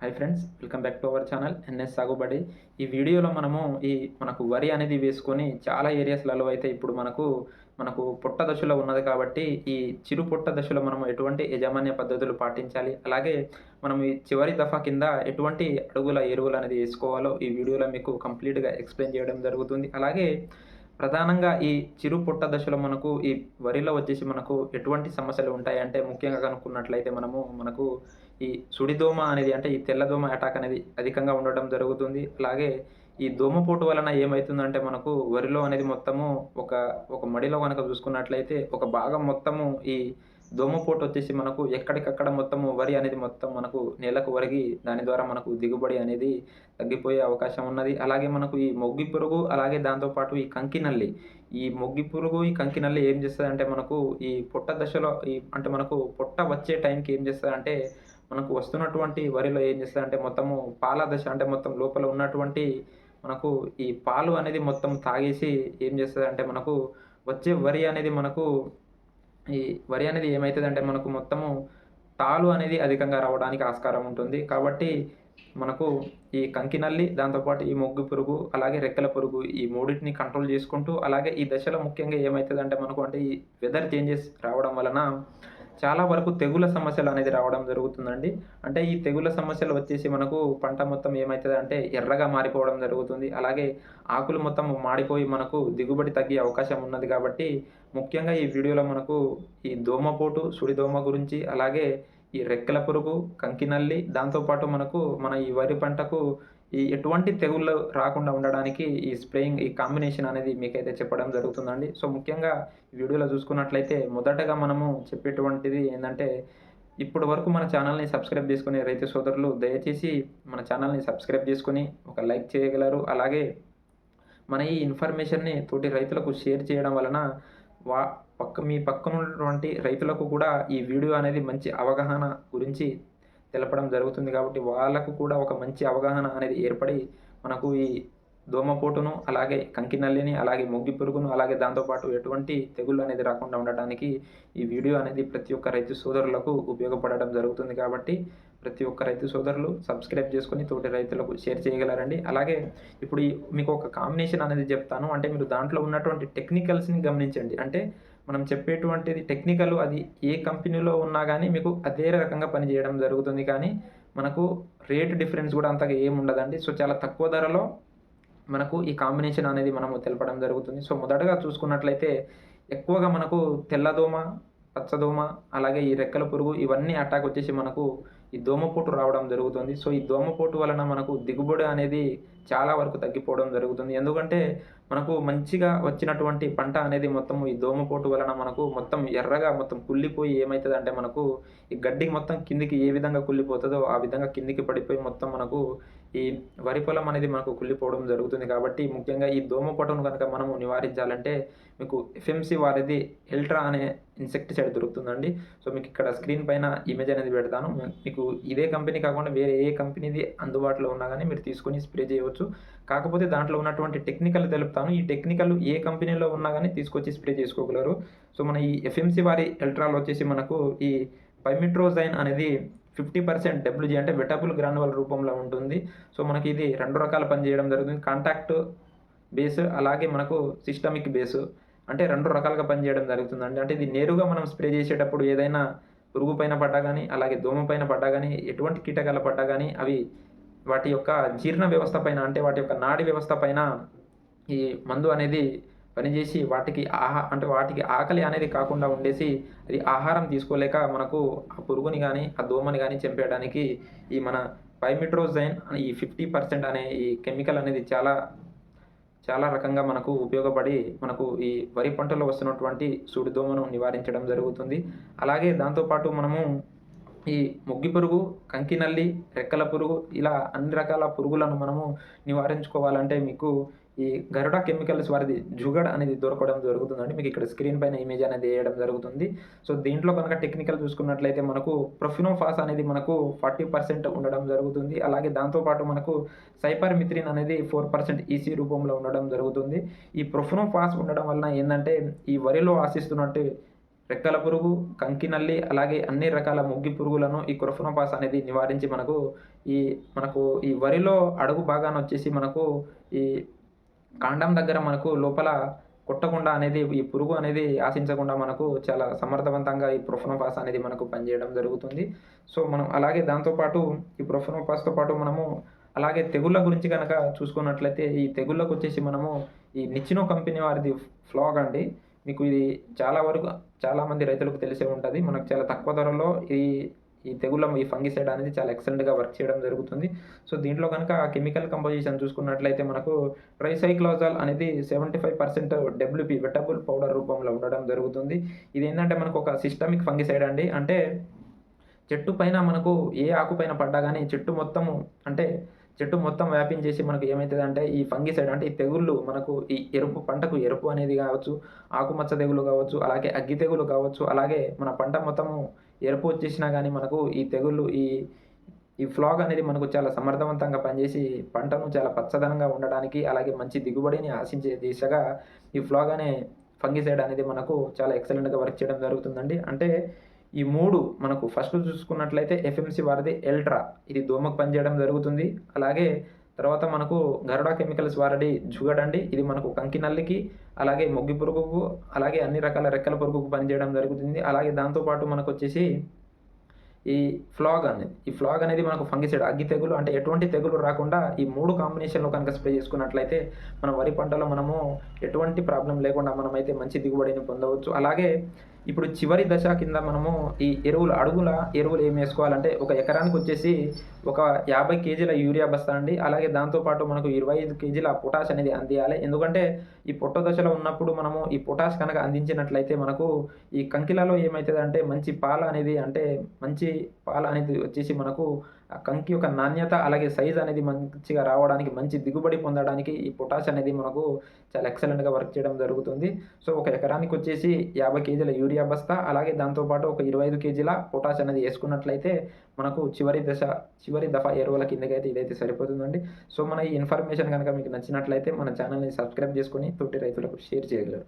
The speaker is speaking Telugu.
Hi friends welcome back to our channel NS Sagubadi ఈ వీడియోలో మనము ఈ మనకు వరి అనేది వేసుకొని చాలా ఏరియాస్లలో అయితే ఇప్పుడు మనకు మనకు పొట్ట దశలో ఉన్నది కాబట్టి ఈ చిరు పుట్ట దశలో మనం ఎటువంటి యాజమాన్య పద్ధతులు పాటించాలి? అలాగే మనం ఈ చివరి దఫా కింద ఎటువంటి అడుగుల ఎరువులు అనేది వేసుకోవాలో ఈ వీడియోలో మీకు కంప్లీట్గా ఎక్స్ప్లెయిన్ చేయడం జరుగుతుంది. అలాగే ప్రధానంగా ఈ చిరు పుట్ట దశలో మనకు ఈ వరిలో వచ్చేసి మనకు ఎటువంటి సమస్యలు ఉంటాయి అంటే ముఖ్యంగా కనుక్కున్నట్లయితే మనము మనకు ఈ సుడిదోమ అనేది అంటే ఈ తెల్లదోమ అటాక్ అనేది అధికంగా ఉండటం జరుగుతుంది. అలాగే ఈ దోమపోటు వలన ఏమవుతుందంటే మనకు వరిలో అనేది మొత్తము ఒక ఒక మడిలో కనుక చూసుకున్నట్లయితే ఒక భాగం మొత్తము ఈ దోమపోటు వచ్చేసి మనకు ఎక్కడికక్కడ మొత్తము వరి అనేది మొత్తం మనకు నేలకు వరిగి దాని ద్వారా మనకు దిగుబడి అనేది తగ్గిపోయే అవకాశం ఉన్నది. అలాగే మనకు ఈ మొగ్గి పురుగు అలాగే దాంతోపాటు ఈ కంకి నల్లి ఈ మొగ్గి పురుగు ఈ కంకి నల్లి ఏం చేస్తుంది అంటే మనకు ఈ పొట్ట దశలో ఈ అంటే మనకు పొట్ట వచ్చే టైంకి ఏం చేస్తుంది అంటే మనకు వస్తున్నటువంటి వరిలో ఏం చేస్తుంది అంటే మొత్తము పాల దశ అంటే మొత్తం లోపల ఉన్నటువంటి మనకు ఈ పాలు అనేది మొత్తం తాగేసి ఏం చేస్తుంది అంటే మనకు వచ్చే వరి అనేది మనకు ఈ వరి అనేది ఏమవుతుందంటే మనకు మొత్తము తాలు అనేది అధికంగా రావడానికి ఆస్కారం ఉంటుంది. కాబట్టి మనకు ఈ కంకి నల్లి దాంతోపాటు ఈ మొగ్గు పురుగు అలాగే రెక్కల పురుగు ఈ మూడింటిని కంట్రోల్ చేసుకుంటూ అలాగే ఈ దశలో ముఖ్యంగా ఏమవుతుందంటే మనకు అంటే ఈ వెదర్ చేంజెస్ రావడం వలన చాలా వరకు తెగుల సమస్యలు అనేది రావడం జరుగుతుందండి. అంటే ఈ తెగుల సమస్యలు వచ్చేసి మనకు పంట మొత్తం ఏమవుతుంది అంటే ఎర్రగా మారిపోవడం జరుగుతుంది. అలాగే ఆకులు మొత్తం మాడిపోయి మనకు దిగుబడి తగ్గే అవకాశం ఉన్నది కాబట్టి ముఖ్యంగా ఈ వీడియోలో మనకు ఈ దోమపోటు సుడిదోమ గురించి అలాగే ఈ రెక్కల పురుగు కంకినల్లి దాంతోపాటు మనకు మన ఈ వరి పంటకు ఈ ఎటువంటి తెగుళ్ళు రాకుండా ఉండడానికి ఈ స్ప్రేయింగ్ ఈ కాంబినేషన్ అనేది మీకైతే చెప్పడం జరుగుతుందండి. సో ముఖ్యంగా ఈ వీడియోలో చూసుకున్నట్లయితే మొదటగా మనము చెప్పేటువంటిది ఏంటంటే ఇప్పటి వరకు మన ఛానల్ని సబ్స్క్రైబ్ చేసుకునే రైతు సోదరులు దయచేసి మన ఛానల్ని సబ్స్క్రైబ్ చేసుకుని ఒక లైక్ చేయగలరు. అలాగే మన ఈ ఇన్ఫర్మేషన్ని తోటి రైతులకు షేర్ చేయడం వలన వా పక్క మీ పక్కన ఉన్నటువంటి రైతులకు కూడా ఈ వీడియో అనేది మంచి అవగాహన గురించి తెలపడం జరుగుతుంది కాబట్టి వాళ్ళకు కూడా ఒక మంచి అవగాహన అనేది ఏర్పడి మనకు ఈ దోమపోటును అలాగే కంకినల్లిని అలాగే మొగ్గి పురుగును అలాగే దాంతోపాటు ఎటువంటి తెగుళ్ళు అనేది రాకుండా ఉండటానికి ఈ వీడియో అనేది ప్రతి ఒక్క రైతు సోదరులకు ఉపయోగపడడం జరుగుతుంది కాబట్టి ప్రతి ఒక్క రైతు సోదరులు సబ్స్క్రైబ్ చేసుకొని తోటి రైతులకు షేర్ చేయగలరండి. అలాగే ఇప్పుడు ఈ మీకు ఒక కాంబినేషన్ అనేది చెప్తాను. అంటే మీరు దాంట్లో ఉన్నటువంటి టెక్నికల్స్ని గమనించండి. అంటే మనం చెప్పేటువంటిది టెక్నికల్ అది ఏ కంపెనీలో ఉన్నా కానీ మీకు అదే రకంగా పనిచేయడం జరుగుతుంది. కానీ మనకు రేట్ డిఫరెన్స్ కూడా అంతగా ఏమి ఉండదండి. సో చాలా తక్కువ ధరలో మనకు ఈ కాంబినేషన్ అనేది మనము తెలపడం జరుగుతుంది. సో మొదటగా చూసుకున్నట్లయితే ఎక్కువగా మనకు తెల్లదోమ పచ్చదోమ అలాగే ఈ రెక్కల పురుగు ఇవన్నీ అటాక్ వచ్చేసి మనకు ఈ దోమపోటు రావడం జరుగుతుంది. సో ఈ దోమపోటు వలన మనకు దిగుబడి అనేది చాలా వరకు తగ్గిపోవడం జరుగుతుంది. ఎందుకంటే మనకు మంచిగా వచ్చినటువంటి పంట అనేది మొత్తం ఈ దోమపోటు వలన మనకు మొత్తం ఎర్రగా మొత్తం కుళ్ళిపోయి ఏమవుతుంది అంటే మనకు ఈ గడ్డి మొత్తం కిందికి ఏ విధంగా కుళ్ళిపోతుందో ఆ విధంగా కిందికి పడిపోయి మొత్తం మనకు ఈ వరి పొలం అనేది మనకు కుళ్ళిపోవడం జరుగుతుంది. కాబట్టి ముఖ్యంగా ఈ దోమపోటును కనుక మనము నివారించాలంటే మీకు ఎఫ్ఎంసి వారిది ఎల్ట్రా అనే ఇన్సెక్టిసైడ్ దొరుకుతుందండి. సో మీకు ఇక్కడ స్క్రీన్ పైన ఇమేజ్ అనేది పెడతాను. మీకు ఇదే కంపెనీ కాకుండా వేరే ఏ కంపెనీది అందుబాటులో ఉన్నా కానీ మీరు తీసుకొని స్ప్రే చేయవచ్చు. కాకపోతే దాంట్లో ఉన్నటువంటి టెక్నికల్ తెలుపుతాను. ఈ టెక్నికల్ ఏ కంపెనీలో ఉన్నా కానీ తీసుకొచ్చి స్ప్రే చేసుకోగలరు. సో మన ఈ ఎఫ్ఎంసీ వారి ఎల్ట్రాలో వచ్చేసి మనకు ఈ పైమిట్రోజైన్ అనేది ఫిఫ్టీ పర్సెంట్ డబ్ల్యూజీ అంటే వెటబుల్ గ్రానువల్ రూపంలో ఉంటుంది. సో మనకి ఇది రెండు రకాల పని చేయడం జరుగుతుంది. కాంటాక్ట్ బేస్ అలాగే మనకు సిస్టమిక్ బేస్ అంటే రెండు రకాలుగా పనిచేయడం జరుగుతుందండి. అంటే ఇది నేరుగా మనం స్ప్రే చేసేటప్పుడు ఏదైనా పురుగు పైన పడ్డా కానీ అలాగే దోమ పైన పడ్డా కానీ ఎటువంటి కీటకాల పడ్డా కానీ అవి వాటి యొక్క జీర్ణ వ్యవస్థ పైన అంటే వాటి యొక్క నాడి వ్యవస్థ పైన ఈ మందు అనేది పనిచేసి వాటికి ఆహా అంటే వాటికి ఆకలి అనేది కాకుండా ఉండేసి అది ఆహారం తీసుకోలేక మనకు ఆ పురుగుని కానీ ఆ దోమని కానీ చంపేయడానికి ఈ మన పైమిట్రోజైన్ ఈ ఫిఫ్టీ పర్సెంట్ అనే ఈ కెమికల్ అనేది చాలా చాలా రకంగా మనకు ఉపయోగపడి మనకు ఈ వరి పంటలో వస్తున్నటువంటి సూడిదోమను నివారించడం జరుగుతుంది. అలాగే దాంతోపాటు మనము ఈ మొగ్గి పురుగు కంకినల్లి రెక్కల పురుగు ఇలా అన్ని రకాల పురుగులను మనము నివారించుకోవాలంటే మీకు ఈ గరుడ కెమికల్స్ వారిది జుగడ్ అనేది దొరకడం జరుగుతుందండి. మీకు ఇక్కడ స్క్రీన్ పైన ఇమేజ్ అనేది వేయడం జరుగుతుంది. సో దీంట్లో కనుక టెక్నికల్ చూసుకున్నట్లయితే మనకు ప్రొఫినోఫాస్ అనేది మనకు ఫార్టీ పర్సెంట్ ఉండడం జరుగుతుంది. అలాగే దాంతోపాటు మనకు సైపర్మిత్రిన్ అనేది ఫోర్ పర్సెంట్ ఈసీ రూపంలో ఉండడం జరుగుతుంది. ఈ ప్రొఫినోఫాస్ ఉండడం వలన ఏంటంటే ఈ వరిలో ఆశిస్తున్నట్టు రెక్కల పురుగు కంకినల్లి అలాగే అన్ని రకాల ముగ్గి పురుగులను ఈ క్రొఫనోపాస్ అనేది నివారించి మనకు ఈ మనకు ఈ వరిలో అడుగు భాగాన వచ్చేసి మనకు ఈ కాండం దగ్గర మనకు లోపల కొట్టకుండా అనేది ఈ పురుగు అనేది ఆశించకుండా మనకు చాలా సమర్థవంతంగా ఈ ప్రొఫనోపాస్ అనేది మనకు పనిచేయడం జరుగుతుంది. సో మనం అలాగే దాంతోపాటు ఈ ప్రొఫనోపాస్తో పాటు మనము అలాగే తెగుళ్ళ గురించి కనుక చూసుకున్నట్లయితే ఈ తెగుళ్ళకు వచ్చేసి మనము ఈ నిచ్చినో కంపెనీ వారిది ఫ్లాగ్ అండి. మీకు ఇది చాలా వరకు చాలామంది రైతులకు తెలిసే ఉంటుంది. మనకు చాలా తక్కువ ధరలో ఈ ఈ తెగుళ్ళ ఈ ఫంగిసైడ్ అనేది చాలా ఎక్సలెంట్గా వర్క్ చేయడం జరుగుతుంది. సో దీంట్లో కనుక కెమికల్ కంపోజిషన్ చూసుకున్నట్లయితే మనకు ట్రైసైక్లోజాల్ అనేది seventy five percent WP wettable powder రూపంలో ఉండడం జరుగుతుంది. ఇది ఏంటంటే మనకు ఒక సిస్టమిక్ ఫంగిసైడ్ అండి. అంటే చెట్టు పైన మనకు ఏ ఆకు పైన పడ్డా కానీ చెట్టు మొత్తము అంటే చెట్టు మొత్తం వ్యాపించేసి మనకు ఏమవుతుంది అంటే ఈ ఫంగిసైడ్ అంటే ఈ తెగుళ్ళు మనకు ఈ ఎరుపు పంటకు ఎరుపు అనేది కావచ్చు ఆకుమచ్చ తెగులు కావచ్చు అలాగే అగ్గి తెగులు కావచ్చు అలాగే మన పంట మొత్తము ఎరుపు వచ్చేసినా కానీ మనకు ఈ తెగుళ్ళు ఈ ఈ ఫ్లాగ్ అనేది మనకు చాలా సమర్థవంతంగా పనిచేసి పంటను చాలా పచ్చదనంగా ఉండడానికి అలాగే మంచి దిగుబడిని ఆశించే దిశగా ఈ ఫ్లాగ్ అనే ఫంగిసైడ్ అనేది మనకు చాలా ఎక్సలెంట్గా వర్క్ చేయడం జరుగుతుందండి. అంటే ఈ మూడు మనకు ఫస్ట్ చూసుకున్నట్లయితే ఎఫ్ఎంసి వారిది ఎల్ట్రా. ఇది దోమకు పనిచేయడం జరుగుతుంది. అలాగే తర్వాత మనకు గరుడా కెమికల్స్ వారడి జుగడండి. ఇది మనకు కంకి నల్లికి అలాగే మొగ్గి పురుగుకు అలాగే అన్ని రకాల రెక్కల పురుగుకు పనిచేయడం జరుగుతుంది. అలాగే దాంతోపాటు మనకు వచ్చేసి ఈ ఫ్లాగ్ అనేది ఈ ఫ్లాగ్ అనేది మనకు ఫంగిసైడ్ అగ్గి తెగులు అంటే ఎటువంటి తెగులు రాకుండా ఈ మూడు కాంబినేషన్లో కనుక స్ప్రే చేసుకున్నట్లయితే మన వరి పంటలో మనము ఎటువంటి ప్రాబ్లం లేకుండా మనమైతే మంచి దిగుబడిని పొందవచ్చు. అలాగే ఇప్పుడు చివరి దశ కింద మనము ఈ ఎరువులు అడుగుల ఎరువులు ఏం వేసుకోవాలంటే ఒక ఎకరానికి వచ్చేసి ఒక యాభై కేజీల యూరియా బస్తా అండి. అలాగే దాంతోపాటు మనకు ఇరవై ఐదు కేజీల పొటాష్ అనేది అందియాలి. ఎందుకంటే ఈ పొట్ట దశలో ఉన్నప్పుడు మనము ఈ పొటాష్ కనుక అందించినట్లయితే మనకు ఈ కంకిలలో ఏమవుతుంది అంటే మంచి పాల అనేది అంటే మంచి పాల అనేది వచ్చేసి మనకు ఆ కంకి యొక్క నాణ్యత అలాగే సైజ్ అనేది మంచిగా రావడానికి మంచి దిగుబడి పొందడానికి ఈ పొటాష్ అనేది మనకు చాలా ఎక్సలెంట్గా వర్క్ చేయడం జరుగుతుంది. సో ఒక ఎకరానికి వచ్చేసి యాభై కేజీల యూరియా బస్తా అలాగే దాంతోపాటు ఒక ఇరవై ఐదు కేజీల పొటాష్ అనేది వేసుకున్నట్లయితే మనకు చివరి దశ చివరి దఫా ఎరువుల కిందకైతే ఇదైతే సరిపోతుందండి. సో మన ఈ ఇన్ఫర్మేషన్ కనుక మీకు నచ్చినట్లయితే మన ఛానల్ని సబ్స్క్రైబ్ చేసుకొని తోటి రైతులకు షేర్ చేయగలరు.